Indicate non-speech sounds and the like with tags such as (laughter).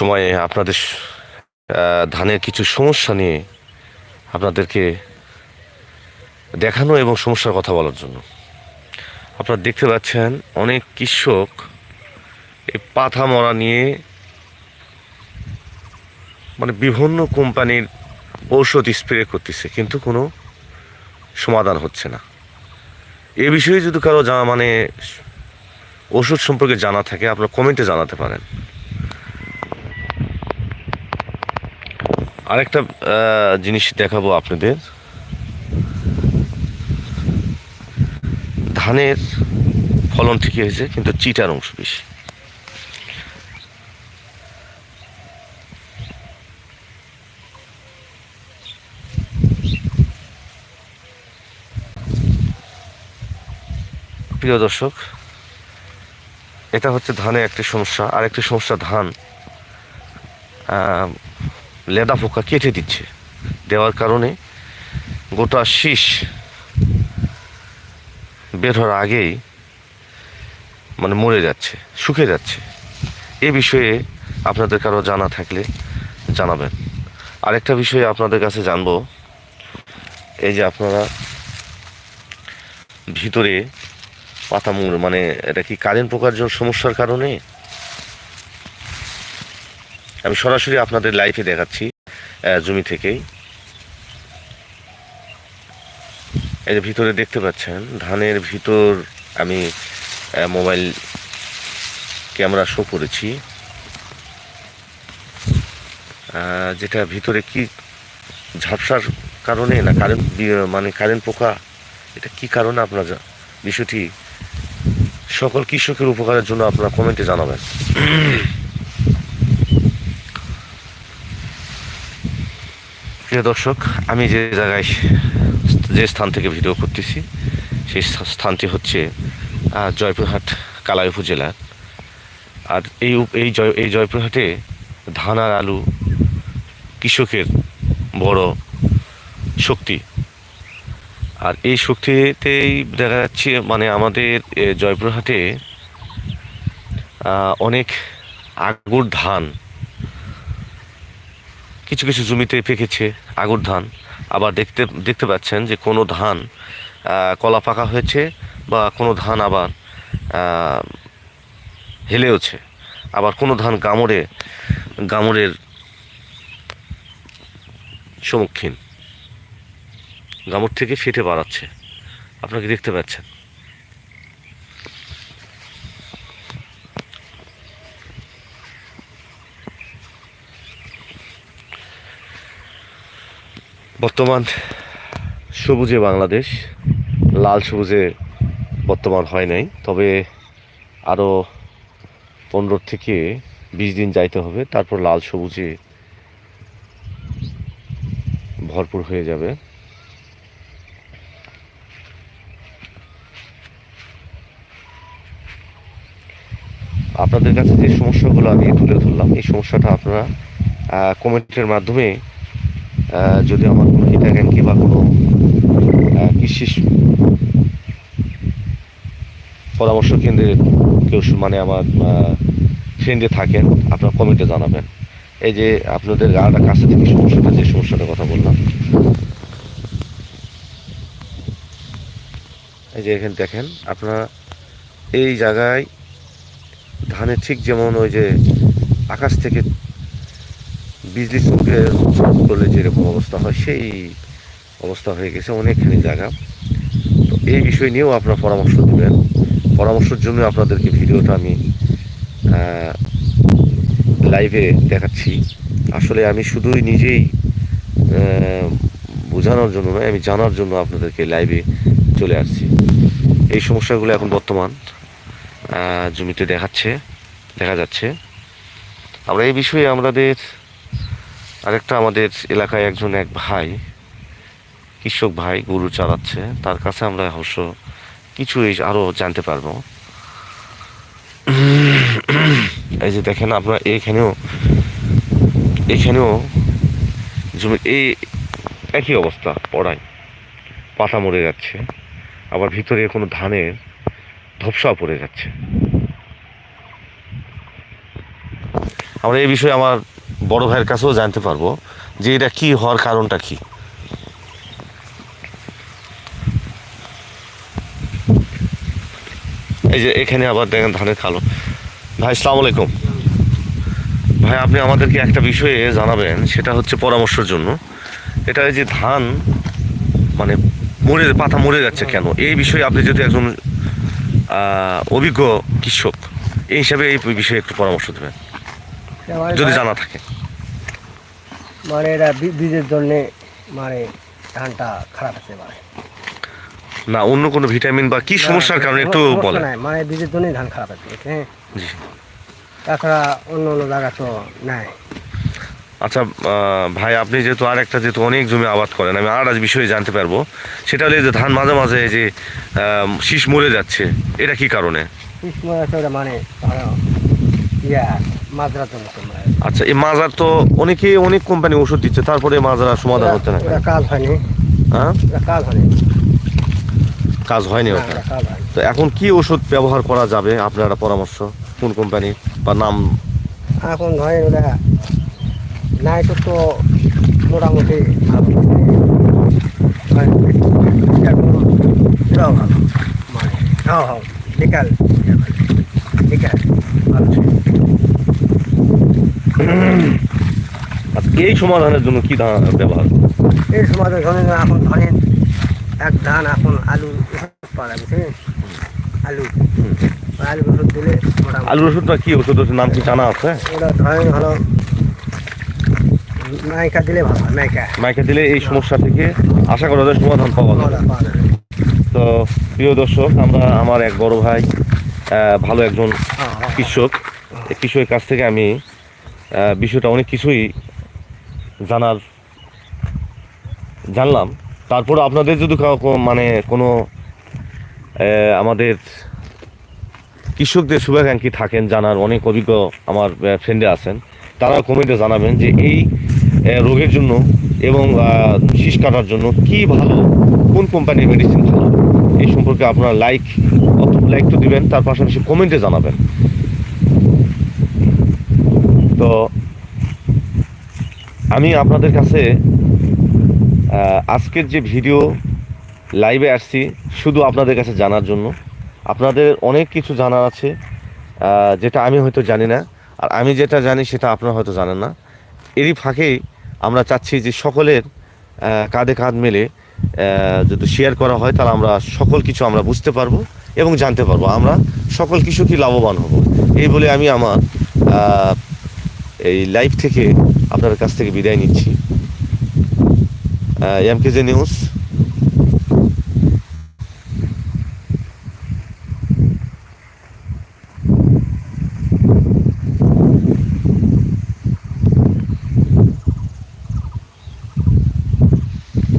সময়ে আপনাদের ধানের কিছু সমস্যা নিয়ে আপনাদেরকে দেখানো এবং সমস্যার কথা বলার জন্য। আপনারা দেখতে পাচ্ছেন অনেক কৃষক এই পাথা মরা নিয়ে মানে বিভিন্ন কোম্পানির ঔষধ স্প্রে করতেছে, কিন্তু কোনো সমাধান হচ্ছে না। এ বিষয়ে যদি কারও জানা মানে ওষুধ সম্পর্কে জানা থাকে, আপনারা কমেন্টে জানাতে পারেন। আরেকটা জিনিস দেখাবো আপনাদের। ধানের ফলন ঠিকই হয়েছে, কিন্তু চিটার অংশ বেশি। প্রিয় দর্শক, এটা হচ্ছে ধানের একটি সমস্যা। আর একটি সমস্যা ধান। লেদা পোকা কেটে দিচ্ছে। দেওয়ার কারণে গোটা শীষ বের হওয়ার আগেই মানে মরে যাচ্ছে শুকে যাচ্ছে। এ বিষয়ে আপনাদের কারও জানা থাকলে জানাবেন। আরেকটা বিষয়ে আপনাদের কাছে জানব, এই যে আপনারা ভিতরে পাতা মানে এটা কি কারেন্ট পোকার জন্য সমস্যার কারণে আমি সরাসরি আপনাদের লাইফে দেখাচ্ছি জমি থেকেই। এই যে ভিতরে দেখতে পাচ্ছেন, ধানের ভিতর আমি মোবাইল ক্যামেরা শো করেছি। যেটা ভিতরে কি ঝাপসার কারণে না কারেন্ট মানে কারেন্ট পোকা, এটা কি কারণে আপনার বিষয়টি সকল কৃষকের উপকারের জন্য আপনারা কমেন্টে জানাবেন। প্রিয় দর্শক, আমি যে জায়গায় যে স্থান থেকে ভিডিও করতেছি, সেই স্থানটি হচ্ছে জয়পুরহাট কালাই উপজেলা আর এই এই জয় এই জয়পুরহাটে ধান আর আলু কৃষকের বড় শক্তি। আর এই শক্তিতেই দেখা যাচ্ছে মানে আমাদের জয়পুরহাটে অনেক আগুর ধান কিছু কিছু জমিতে পেকেছে আগুর ধান। আবার দেখতে দেখতে পাচ্ছেন যে কোনো ধান কলা পাকা হয়েছে বা কোনো ধান আবার হেলেওছে। আবার কোনো ধান গামড়ে, গামড়ের সম্মুখীন। গামর থেকে ফেটে বাড়াচ্ছে। আপনাকে দেখতে পাচ্ছেন। বর্তমান সবুজে বাংলাদেশ, লাল সবুজে বর্তমান হয় নাই, তবে আরও পনেরো থেকে বিশ দিন যাইতে হবে, তারপর লাল সবুজে ভরপুর হয়ে যাবে। আপনাদের কাছে যে সমস্যাগুলো আমি তুলে ধরলাম, এই সমস্যাটা আপনারা কমেন্টের মাধ্যমে যদি আমার কোনো হিতাকাঙ্ক্ষী বা কোনো কৃষি পরামর্শ কেন্দ্রের কেউ মানে আমার ফ্রেন্ডে থাকেন, আপনার কমেন্টে জানাবেন। এই যে আপনাদের গাড়াটা কাছে থেকে সমস্যাটা, যে সমস্যাটার কথা বললাম। এই যে এখানে দেখেন, আপনারা এই জায়গায় ধানের ঠিক যেমন ওই যে আকাশ থেকে বিজলি চমকে করলে যেরকম অবস্থা হয়, সেই অবস্থা হয়ে গেছে অনেকখানি জায়গা। তো এই বিষয় নিয়েও আপনারা পরামর্শ দেবেন। পরামর্শের জন্য আপনাদেরকে ভিডিওটা আমি লাইভে দেখাচ্ছি। আসলে আমি শুধুই নিজেই বোঝানোর জন্য নয়, আমি জানার জন্য আপনাদেরকে লাইভে চলে আসছি। এই সমস্যাগুলো এখন বর্তমান জমিতে দেখাচ্ছে, দেখা যাচ্ছে। আমরা এই বিষয়ে আমাদের আরেকটা আমাদের এলাকায় একজন এক ভাই, কৃষক ভাই গরু চালাচ্ছে। তার কাছে আমরা অবশ্য কিছু আরও জানতে পারব। এই যে দেখেন আপনার এখানেও এখানেও জমি, এই একই অবস্থা পড়াই পাতা মরে যাচ্ছে, আবার ভিতরে কোনো ধানের ধপসা পড়ে যাচ্ছে। আমরা এই বিষয়ে আমার বড় ভাইয়ের কাছেও জানতে পারব যে এটা কি হওয়ার কারণটা কি। এই যে এখানে আবার দেখেন ধানের খালো। ভাই সালাম আলাইকুম। ভাই, আপনি আমাদেরকে একটা বিষয়ে জানাবেন, সেটা হচ্ছে পরামর্শের জন্য। এটা এই যে ধান মানে মরে, পাতা মরে যাচ্ছে কেন? এই বিষয়ে আপনি যদি একজন অভিজ্ঞ কৃষক, এই হিসাবে এই বিষয়ে একটু পরামর্শ দেবেন। যদি জানা থাকে। মানে এটা বী- বীজের জন্যে মানে ধানটা খারাপ আছে মানে না অন্য কোনো ভিটামিন বা কি সমস্যার কারণে একটু বলেন। মানে বীজের জন্যই ধান খারাপ আছে হ্যাঁ জি। তাছাড়া অন্য অন্য জায়গা তো নাই। আচ্ছা ভাই আপনি যেহেতু আর একটা যেহেতু অনেক জমি আবাদ করেন আমি আর আজ বিষয়ে জানতে পারব। সেটা হলে যে ধান মাঝে মাঝে যে শীষ মরে যাচ্ছে এটা কি কারণে? কৃষ্ণ আছে ওটা মানে ইয়া আচ্ছা এই মাজার তো অনেকে অনেক কোম্পানি ওষুধ দিচ্ছে তারপরে মাজার সমাধান হচ্ছে না? কাজ হয়নি। হ্যাঁ? কাজ হয়নি। কাজ হয়নি ওটা? তো এখন কি ওষুধ ব্যবহার করা যাবে? আপনারা পরামর্শ কোন কোম্পানি বা নাম? এখন ধরেন ওটা নাই তো মোটামুটি মানে হ্যাঁ হ্যাঁ বিকাল। বিকাল। ভালো। (coughs) এই সমাধানের জন্য কি ধান ব্যবহার এই সময় ধরেন এখন ধরেন এক ধান এখন আলু পাওয়া আলু। আলু ওষুধ দিলে আলুর ওষুধটা কি ওষুধ ওষুধ নাম কি জানা আছে? ওটা ধরেন হলো নায়িকা দিলে ভালো নায়িকা দিলে এই সমস্যা থেকে আশা করা যায় সমাধান পাওয়া যাবে। তো প্রিয় দর্শক আমরা আমার এক বড় ভাই ভালো একজন হ্যাঁ, হ্যাঁ। কৃষক। কৃষকের কাছ থেকে আমি বিষয়টা অনেক কিছুই জানার জানলাম। তারপরে আপনাদের যদি মানে কোনো আমাদের কৃষকদের শুভাকাঙ্ক্ষী থাকেন, জানার অনেক অভিজ্ঞ আমার ফ্রেন্ডে আছেন, তারা কমেন্টে জানাবেন যে এই রোগের জন্য এবং শীষ কাটার জন্য কি ভালো, কোন কোম্পানির মেডিসিন ভালো। এই সম্পর্কে আপনারা লাইক লাইক তো দিবেন, তার পাশাপাশি কমেন্টে জানাবেন। তো আমি আপনাদের কাছে আজকের যে ভিডিও লাইভে আসছি শুধু আপনাদের কাছে জানার জন্য। আপনাদের অনেক কিছু জানার আছে যেটা আমি হয়তো জানি না। আর আমি যেটা জানি সেটা আপনারা হয়তো জানেন না। এরই ফাঁকেই আমরা চাচ্ছি যে সকলের কাঁধে কাঁধ মেলে যদি শেয়ার করা হয়, তাহলে আমরা সকল কিছু আমরা বুঝতে পারব এবং জানতে পারব। আমরা সকল কিছু কি লাভবান হব? এই বলে আমি আমার এই লাইভ থেকে আপনার কাছ থেকে বিদায় নিচ্ছি। M K J news.